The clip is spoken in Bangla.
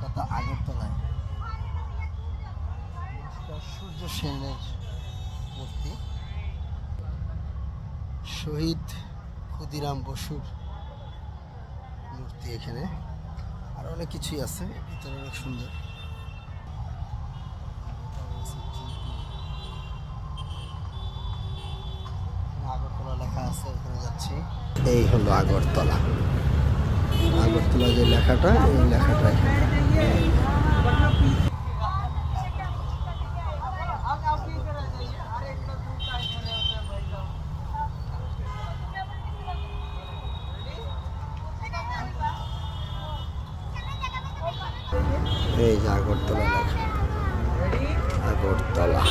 কলকাতা আগরতলায় সূর্য সেনের মূর্তি। শহীদ ক্ষুদিরাম বসুর মূর্তি এখানে। আর অনেক কিছুই আছে ভিতরে অনেক সুন্দর। আগরতলা লেখা আছে, ওখানে যাচ্ছি। এই হলো আগরতলা। আগরতলা যে লেখাটা, এই লেখাটা এখানে। এই যে আগরতলা আগরতলা।